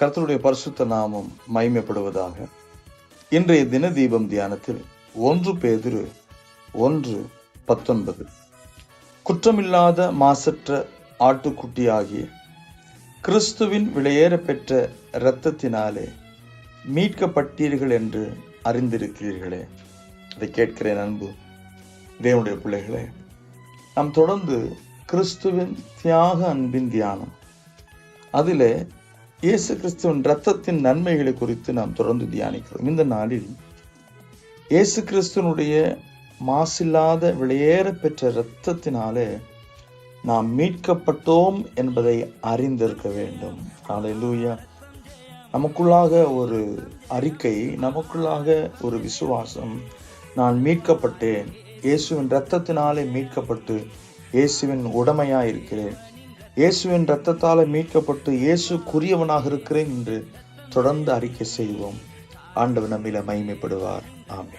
கர்த்தருடைய பரிசுத்த நாமம் மைமைப்படுவதாக இன்றைய தின தீபம் தியானத்தில் ஒன்று பேதிரு ஒன்று பத்தொன்பது. குற்றமில்லாத மாசற்ற ஆட்டுக்குட்டியாகிய கிறிஸ்துவின் விலையேற பெற்ற இரத்தத்தினாலே மீட்கப்பட்டீர்கள் என்று அறிந்திருக்கிறீர்களே. அதை கேட்கிறேன் அன்பு தேவனுடைய பிள்ளைகளே. நாம் தொடர்ந்து கிறிஸ்துவின் தியாக அன்பின் தியானம். அதிலே இயேசு கிறிஸ்துவின் இரத்தத்தின் நன்மைகளை குறித்து நாம் தொடர்ந்து தியானிக்கிறோம். இந்த நாளில் இயேசு கிறிஸ்துவனுடைய மாசில்லாத விலையேற பெற்ற இரத்தத்தினாலே நாம் மீட்கப்பட்டோம் என்பதை அறிந்திருக்க வேண்டும். ஹalleluya. நமக்குள்ளாக ஒரு அறிக்கை நமக்குள்ளாக ஒரு விசுவாசம். நான் மீட்கப்பட்டேன். இயேசுவின் இரத்தத்தினாலே மீட்கப்பட்டு இயேசுவின் உடமையாக இருக்கிறேன் இயேசுவின் ரத்தத்தால் மீட்கப்பட்டு இயேசுக்குரியவனாக இருக்கிறேன் என்று தொடர்ந்து அறிக்கை செய்வோம். ஆண்டவர் நம்மில மகிமைப்படுவார். ஆமே